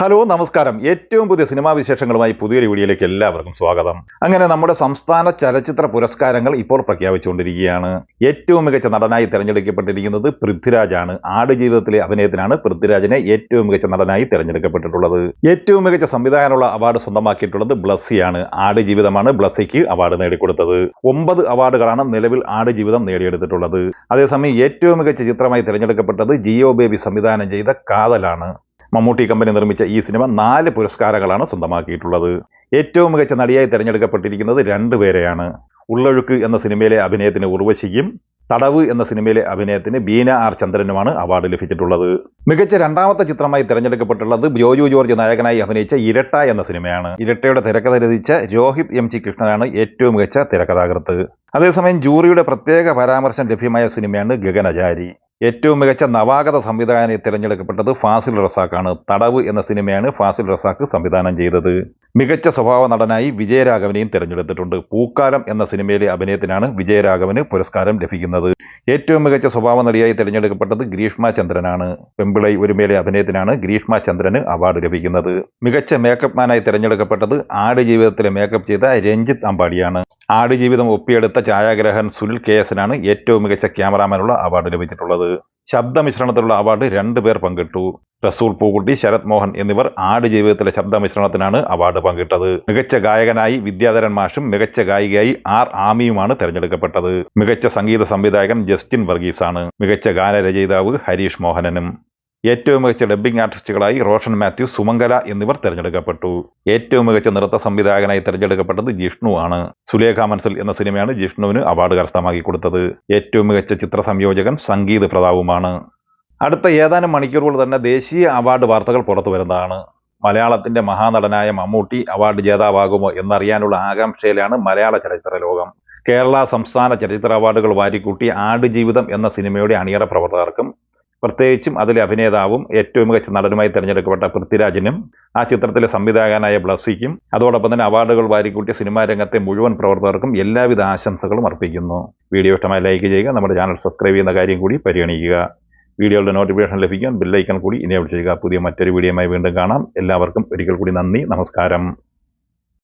Hello നമസ്കാരം. ഏറ്റവും പുതിയ സിനിമാ വിശേഷങ്ങളുമായി പുതിയൊരു വീഡിയോയിലേക്ക് എല്ലാവർക്കും സ്വാഗതം. അങ്ങനെ നമ്മുടെ സംസ്ഥാന ചലച്ചിത്ര പുരസ്കാരങ്ങൾ ഇപ്പോൾ പ്രഖ്യാപിച്ചുകൊണ്ടിരിക്കുകയാണ്. ഏറ്റവും മികച്ച നടനായി തിരഞ്ഞെടുക്കപ്പെട്ടിരിക്കുന്നത് പൃഥ്വിരാജാണ്. ആടുജീവിതത്തിലെ അഭിനയത്തിനാണ് പൃഥ്വിരാജിനെ ഏറ്റവും മികച്ച നടനായി തിരഞ്ഞെടുക്കപ്പെട്ടിട്ടുള്ളത്. ഏറ്റവും മികച്ച സംവിധാനമുള്ള അവാർഡ് സ്വന്തമാക്കിയിട്ടുള്ളത് ബ്ലസ്സിയാണ്. ആടുജീവിതമാണ് ബ്ലസ്സിക്ക് അവാർഡ് നേടിക്കൊടുത്തത്. ഒമ്പത് അവാർഡുകളാണ് നിലവിൽ ആടുജീവിതം നേടിയെടുത്തിട്ടുള്ളത്. അതേസമയം ഏറ്റവും മികച്ച ചിത്രമായി തിരഞ്ഞെടുക്കപ്പെട്ടത് ജിയോ ബേബി സംവിധാനം ചെയ്ത കാതലാണ്. മമ്മൂട്ടി കമ്പനി നിർമ്മിച്ച ഈ സിനിമ നാല് പുരസ്കാരങ്ങളാണ് സ്വന്തമാക്കിയിട്ടുള്ളത്. ഏറ്റവും മികച്ച നടിയായി തിരഞ്ഞെടുക്കപ്പെട്ടിരിക്കുന്നത് രണ്ടുപേരെയാണ് ഉള്ളൊഴുക്ക് എന്ന സിനിമയിലെ അഭിനയത്തിന് ഉർവശിക്കും തടവ് എന്ന സിനിമയിലെ അഭിനയത്തിന് ബീന ആർ ചന്ദ്രനുമാണ് അവാർഡ് ലഭിച്ചിട്ടുള്ളത്. മികച്ച രണ്ടാമത്തെ ചിത്രമായി തിരഞ്ഞെടുക്കപ്പെട്ടുള്ളത് ജോജു ജോർജ് നായകനായി അഭിനയിച്ച ഇരട്ട എന്ന സിനിമയാണ്. ഇരട്ടയുടെ തിരക്കഥ രചിച്ച രോഹിത് എം ജി കൃഷ്ണനാണ് ഏറ്റവും മികച്ച തിരക്കഥാകൃത്ത്. അതേസമയം ജൂറിയുടെ പ്രത്യേക പരാമർശം ലഭ്യമായ സിനിമയാണ് ഗഗനചാരി. ഏറ്റവും മികച്ച നവാഗത സംവിധായകനെ തിരഞ്ഞെടുക്കപ്പെട്ടത് ഫാസിൽ റസാഖാണ് തടവ് എന്ന സിനിമയാണ് ഫാസിൽ റസാഖ് സംവിധാനം ചെയ്തത്. മികച്ച സ്വഭാവ നടനായി വിജയരാഘവനെയും തിരഞ്ഞെടുത്തിട്ടുണ്ട്. പൂക്കാലം എന്ന സിനിമയിലെ അഭിനയത്തിനാണ് വിജയരാഘവന് പുരസ്കാരം ലഭിക്കുന്നത്. ഏറ്റവും മികച്ച സ്വഭാവ നടിയായി തിരഞ്ഞെടുക്കപ്പെട്ടത് ഗ്രീഷ്മ ചന്ദ്രനാണ്. പെമ്പിളൈ ഒരുമയിലെ അഭിനയത്തിനാണ് ഗ്രീഷ്മ ചന്ദ്രന് അവാർഡ് ലഭിക്കുന്നത്. മികച്ച മേക്കപ്പ് മാനായി തിരഞ്ഞെടുക്കപ്പെട്ടത് ആട് ജീവിതത്തിലെ മേക്കപ്പ് ചെയ്ത രഞ്ജിത്ത് അമ്പാടിയാണ്. ആടുജീവിതം ഒപ്പിയെടുത്ത ഛായാഗ്രഹൻ സുനിൽ കെ എസിനാണ് ഏറ്റവും മികച്ച ക്യാമറാമാനുള്ള അവാർഡ് ലഭിച്ചിട്ടുള്ളത്. ശബ്ദമിശ്രണത്തിലുള്ള അവാർഡ് രണ്ടു പേർ പങ്കിട്ടു. റസൂൽ പൂക്കുട്ടി ശരത് മോഹൻ എന്നിവർ ആട് ജീവിതത്തിലെ ശബ്ദമിശ്രണത്തിനാണ് അവാർഡ് പങ്കിട്ടത്. മികച്ച ഗായകനായി വിദ്യാധരൻ മാഷും മികച്ച ഗായികയായി ആർ ആമിയുമാണ് തെരഞ്ഞെടുക്കപ്പെട്ടത്. മികച്ച സംഗീത സംവിധായകൻ ജസ്റ്റിൻ വർഗീസാണ്. മികച്ച ഗാനരചയിതാവ് ഹരീഷ് മോഹനനും. ഏറ്റവും മികച്ച ഡബ്ബിംഗ് ആർട്ടിസ്റ്റുകളായി റോഷൻ മാത്യു സുമംഗല എന്നിവർ തിരഞ്ഞെടുക്കപ്പെട്ടു. ഏറ്റവും മികച്ച നൃത്ത സംവിധായകനായി തിരഞ്ഞെടുക്കപ്പെട്ടത് ജിഷ്ണു ആണ്. സുലേഖ മൻസൽ എന്ന സിനിമയാണ് ജിഷ്ണുവിന് അവാർഡ് കരസ്ഥമാക്കി കൊടുത്തത്. ഏറ്റവും മികച്ച ചിത്ര സംയോജകൻ സംഗീത് പ്രതാവുമാണ്. അടുത്ത ഏതാനും മണിക്കൂറുകൾ തന്നെ ദേശീയ അവാർഡ് വാർത്തകൾ പുറത്തു വരുന്നതാണ്. മലയാളത്തിന്റെ മഹാനടനായ മമ്മൂട്ടി അവാർഡ് ജേതാവാകുമോ എന്നറിയാനുള്ള ആകാംക്ഷയിലാണ് മലയാള ചലച്ചിത്ര ലോകം. കേരള സംസ്ഥാന ചലച്ചിത്ര അവാർഡുകൾ വാരിക്കൂട്ടി ആടുജീവിതം എന്ന സിനിമയുടെ അണിയറ പ്രവർത്തകർക്കും പ്രത്യേകിച്ചും അതിലെ അഭിനേതാവും ഏറ്റവും മികച്ച നടനുമായി തിരഞ്ഞെടുക്കപ്പെട്ട പൃഥ്വിരാജിനും ആ ചിത്രത്തിലെ സംവിധായകനായ ബ്ലസ്സിക്കും അതോടൊപ്പം തന്നെ അവാർഡുകൾ വാരിക്കൂട്ടിയ സിനിമാ രംഗത്തെ മുഴുവൻ പ്രവർത്തകർക്കും എല്ലാവിധ ആശംസകളും അർപ്പിക്കുന്നു. വീഡിയോ ഇഷ്ടമായി ലൈക്ക് ചെയ്യുക നമ്മുടെ ചാനൽ സബ്സ്ക്രൈബ് ചെയ്യുന്ന കാര്യം കൂടി പരിഗണിക്കുക. വീഡിയോയുടെ നോട്ടിഫിക്കേഷൻ ലഭിക്കാൻ ബെല്ലൈക്കൺ കൂടി ഇനേബിൾ ചെയ്യുക. പുതിയ മറ്റൊരു വീഡിയോയുമായി വീണ്ടും കാണാം. എല്ലാവർക്കും ഒരിക്കൽ കൂടി നന്ദി നമസ്കാരം.